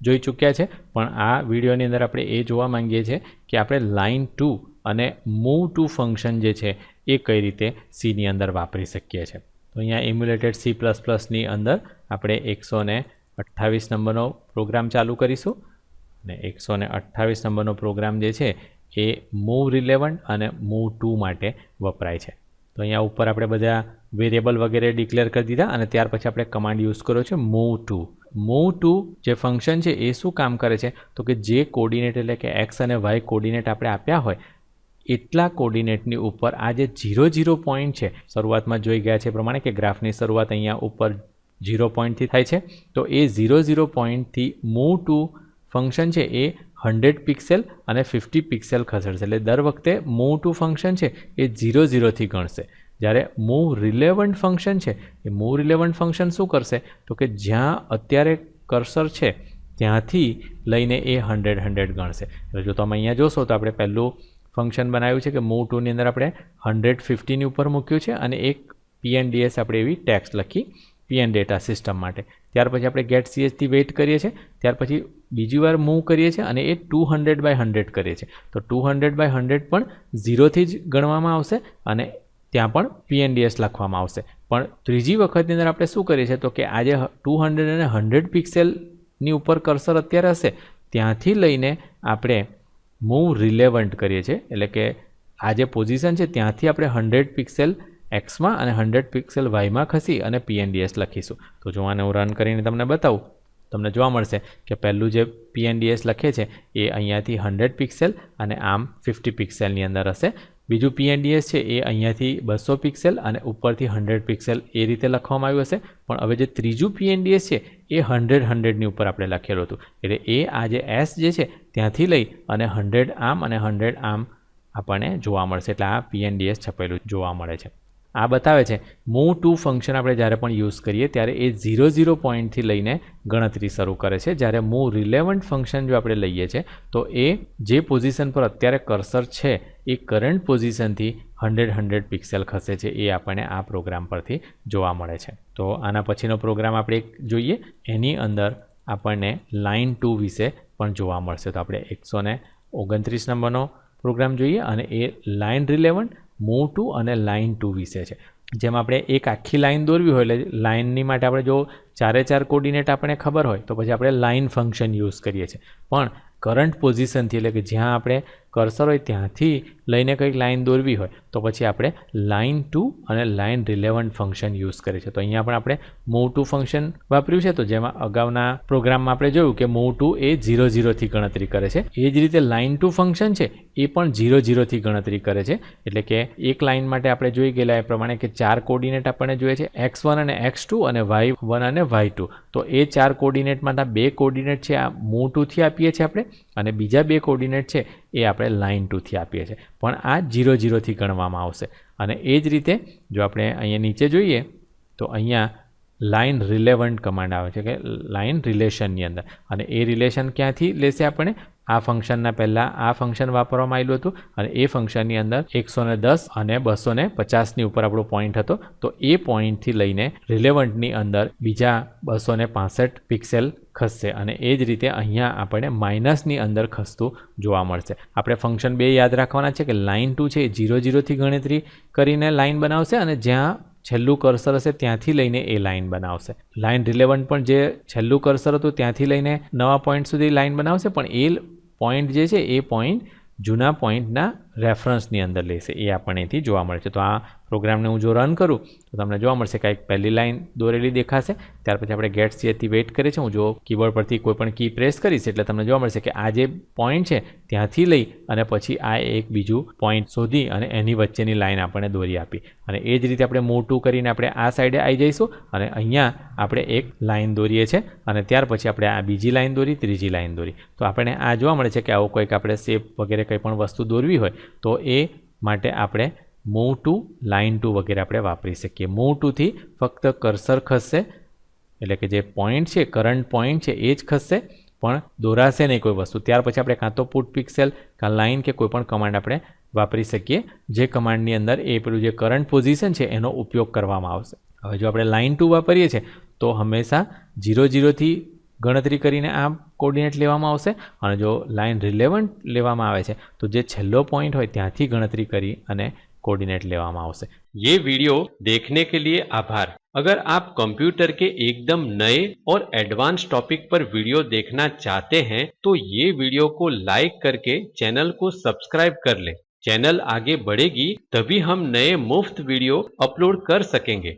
જોઈ ચૂક્યા છે. પણ આ વિડીયોની અંદર આપણે એ જોવા માંગીએ છીએ કે આપણે લાઇન ટુ અને મૂવ ટુ ફંક્શન જે છે એ કઈ રીતે સીની અંદર વાપરી શકીએ છીએ. તો અહીંયા એમ્યુલેટેડ સી પ્લસ પ્લસની અંદર આપણે એકસો ને અઠ્ઠાવીસ નંબરનો પ્રોગ્રામ ચાલુ કરીશું. અને એકસો ને અઠ્ઠાવીસ નંબરનો પ્રોગ્રામ જે છે એ મૂવ રિલેવન્ટ અને મૂવ ટુ માટે વપરાય છે. તો અહીંયા ઉપર આપણે બધા વેરિયેબલ વગેરે ડિક્લેર કરી દીધા અને ત્યાર પછી આપણે કમાન્ડ યુઝ કર્યો છે મૂવ ટુ મૂવ ટુ જે ફંક્શન છે, એ શું કામ કરે છે? તો કે જે કોર્ડિનેટ એટલે કે એક્સ અને વાય કોર્ડિનેટ આપણે આપ્યા હોય, એટલા કોર્ડિનેટની ઉપર આ જે ઝીરો ઝીરો પોઈન્ટ છે, શરૂઆતમાં જોઈ ગયા છે પ્રમાણે કે ગ્રાફની શરૂઆત અહીંયા ઉપર ઝીરો પોઈન્ટથી થાય છે. તો એ ઝીરો ઝીરો પોઈન્ટથી મૂવ ટુ ફંક્શન છે એ હંડ્રેડ પિક્સેલ અને ફિફ્ટી પિક્સેલ ખસેડશે. એટલે દર વખતે મૂવ ટુ ફંક્શન છે એ ઝીરો ઝીરોથી ગણશે. જ્યારે મૂવ રિલેવન્ટ ફંક્શન છે, એ મૂવ રિલેવન્ટ ફંક્શન શું કરશે? તો કે જ્યાં અત્યારે કર્સર છે, ત્યાંથી લઈને એ હંડ્રેડ હંડ્રેડ ગણશે. એટલે જો તમે અહીંયા જોશો, તો આપણે પહેલું ફંક્શન બનાવ્યું છે કે મૂવ ટુની અંદર આપણે હંડ્રેડ ફિફ્ટીની ઉપર મૂક્યું છે અને એક પીએનડીએસ આપણે એવી ટેક્સ લખી પીએન ડેટા સિસ્ટમ માટે. ત્યાર પછી આપણે ગેટ સીએચથી વેઇટ કરીએ છીએ. ત્યાર પછી બીજી વાર મૂવ કરીએ છીએ અને એ ટુ હંડ્રેડ બાય હંડ્રેડ કરીએ છીએ. તો ટુ હંડ્રેડ બાય હંડ્રેડ પણ ઝીરોથી જ ગણવામાં આવશે અને ત્યાં પણ પીએનડીએસ લખવામાં આવશે. પણ ત્રીજી વખતની અંદર આપણે શું કરીએ છીએ તો કે આજે ટુ હંડ્રેડ અને હંડ્રેડ પિક્સેલની ઉપર કર્સર અત્યારે હશે. ત્યાંથી લઈને આપણે મૂવ રિલેવન્ટ કરીએ છીએ. એટલે કે આ જે પોઝિશન છે, ત્યાંથી આપણે હંડ્રેડ પિક્સેલ એક્સમાં અને હંડ્રેડ પિક્સેલ વાયમાં ખસી અને પીએનડીએસ લખીશું. તો જો આને હું રન કરીને તમને બતાવું, તમને જોવા મળશે કે પહેલું જે પીએનડીએસ લખે છે, એ અહીંયાથી હંડ્રેડ પિક્સેલ અને આમ ફિફ્ટી પિક્સેલની અંદર હશે. બીજું પીએનડીએસ છે, એ અહીંયાથી બસો પિક્સેલ અને ઉપરથી હંડ્રેડ પિક્સેલ એ રીતે લખવામાં આવ્યું હશે. પણ હવે જે ત્રીજું પીએનડીએસ છે, એ હંડ્રેડ હંડ્રેડની ઉપર આપણે લખેલું હતું. એટલે એ આ જે એસ જે છે, ત્યાંથી લઈ અને હંડ્રેડ આમ અને હંડ્રેડ આમ આપણને જોવા મળશે. એટલે આ પીએનડીએસ છપેલું જોવા મળે છે. આ બતાવે છે. મૂવ ટુ ફંક્શન આપણે જ્યારે પણ યુઝ કરીએ ત્યારે એ ઝીરો ઝીરો પોઈન્ટથી લઈને ગણતરી શરૂ કરે છે. જ્યારે મૂવ રિલેવન્ટ ફંક્શન જો આપણે લઈએ છીએ તો એ જે પોઝિશન પર અત્યારે કર્સર છે, એ કરંટ પોઝિશનથી હંડ્રેડ હંડ્રેડ પિક્સેલ ખસે છે. એ આપણને આ પ્રોગ્રામ પરથી જોવા મળે છે. તો આના પછીનો પ્રોગ્રામ આપણે જોઈએ. એની અંદર આપણને લાઇન ટુ વિશે પણ જોવા મળશે. તો આપણે એકસો ઓગણત્રીસ નંબરનો પ્રોગ્રામ જોઈએ અને એ લાઇન રિલેવન્ટ મૂવ ટુ અને લાઇન ટુ વિશે છે. જેમ આપણે એક આખી લાઇન દોરવી હોય, એટલે લાઇનની માટે આપણે જો ચારે ચાર કોર્ડિનેટ આપણે ખબર હોય, તો પછી આપણે લાઇન ફંક્શન યુઝ કરીએ છીએ. પણ કરંટ પોઝિશનથી, એટલે કે જ્યાં આપણે કર્સર હોય, ત્યાંથી લઈને કંઈક લાઇન દોરવી હોય તો પછી આપણે લાઇન ટુ અને લાઇન રિલેવન્ટ ફંક્શન યુઝ કરીએ છીએ. તો અહીંયા પણ આપણે મૂવ ટુ ફંક્શન વાપર્યું છે. તો જેમાં અગાઉના પ્રોગ્રામમાં આપણે જોયું કે મૂવ ટુ એ ઝીરો ઝીરોથી ગણતરી કરે છે. એ જ રીતે લાઇન ટુ ફંક્શન છે, એ પણ ઝીરો ઝીરોથી ગણતરી કરે છે. એટલે કે એક લાઇન માટે આપણે જોઈ ગયેલા એ પ્રમાણે કે ચાર કોર્ડિનેટ આપણને જોઈએ છે. એક્સ વન અને એક્સ ટુ અને વાય વન અને વાય ટુ તો એ ચાર કોર્ડિનેટમાંના બે કોર્ડિનેટ છે આ મૂવ ટુથી આપીએ છીએ આપણે. અને બીજા બે કોર્ડિનેટ છે, એ આપણે લાઇન ટુથી આપીએ છીએ. પણ આ જીરો જીરોથી ગણવામાં આવશે. અને એ જ રીતે જો આપણે અહીંયા નીચે જોઈએ તો અહીંયા લાઇન રિલેવન્ટ કમાન્ડ આવે છે, કે લાઇન રિલેશનની અંદર. અને એ રિલેશન ક્યાંથી લેશે આપણે? આ ફંક્શનના પહેલાં આ ફંક્શન વાપરવામાં આવેલું હતું અને એ ફંક્શનની અંદર એકસો દસ અને બસો ને પચાસની ઉપર આપણો પોઈન્ટ હતો. તો એ પોઈન્ટથી લઈને રિલેવન્ટની અંદર બીજા બસો ને પાસઠ પિક્સેલ ખસશે અને એ જ રીતે અહીંયા આપણે માઇનસની અંદર ખસતું જોવા મળશે. આપણે ફંક્શન બે યાદ રાખવાના છે કે લાઇન ટુ છે એ ઝીરો ઝીરોથી ગણતરી કરીને લાઇન બનાવશે અને જ્યાં છેલ્લું કર્સર હશે, ત્યાંથી લઈને એ લાઇન બનાવશે. લાઇન રિલેવન્ટ પણ જે છેલ્લું કર્સર હતું, ત્યાંથી લઈને નવા પોઈન્ટ સુધી લાઇન બનાવશે, પણ એ પોઈન્ટ જે છે, એ પોઈન્ટ જૂના પોઈન્ટના રેફરન્સની અંદર લેશે એ આપણને અહીંથી જોવા મળે છે. તો આ પ્રોગ્રામને હું જો રન કરું, તો તમને જોવા મળશે કે આ પહેલી લાઇન દોરેલી દેખાશે. ત્યાર પછી આપણે ગેટ સીએથી વેઇટ કરીએ છીએ. હું જો કીબોર્ડ પરથી કોઈ પણ કી પ્રેસ કરીશ, એટલે તમને જોવા મળશે કે આ જે પોઈન્ટ છે ત્યાંથી લઈ અને પછી આ એક બીજું પોઈન્ટ શોધી અને એની વચ્ચેની લાઇન આપણને દોરી આપી. અને એ જ રીતે આપણે મોટું કરીને આપણે આ સાઈડે આવી જઈશું અને અહીંયા આપણે એક લાઇન દોરીએ છીએ અને ત્યાર પછી આપણે આ બીજી લાઈન દોરી, ત્રીજી લાઈન દોરી. તો આપણને આ જોવા મળે છે કે આવો કોઈક આપણે શેપ વગેરે કંઈ પણ વસ્તુ દોરવી હોય તો એ માટે આપણે મૂવ ટુ લાઇન ટુ વગેરે આપણે વાપરી શકીએ. મૂવ ટુથી ફક્ત કર્સર ખસશે એટલે કે જે પોઈન્ટ છે કરંટ પોઈન્ટ છે, એ જ ખસશે પણ દોરાશે નહીં કોઈ વસ્તુ. ત્યાર પછી આપણે કાં તો પુટ પિક્સેલ કાં લાઇન કે કોઈપણ કમાન્ડ આપણે વાપરી શકીએ, જે કમાન્ડની અંદર એ પેલું જે કરંટ પોઝિશન છે, એનો ઉપયોગ કરવામાં આવશે. હવે જો આપણે લાઇન ટુ વાપરીએ છીએ, તો હંમેશા ઝીરો ઝીરોથી ગણતરી કરીને આ કોર્ડિનેટ લેવામાં આવશે અને જો લાઇન રિલેવન્ટ લેવામાં આવે છે તો જે છેલ્લો પોઈન્ટ હોય ત્યાંથી ગણતરી કરી અને कोऑर्डिनेट लेवामा आवश्यक ये वीडियो देखने के लिए आभार अगर आप कंप्यूटर के एकदम नए और एडवांस टॉपिक पर वीडियो देखना चाहते हैं तो ये वीडियो को लाइक करके चैनल को सब्सक्राइब कर ले चैनल आगे बढ़ेगी तभी हम नए मुफ्त वीडियो अपलोड कर सकेंगे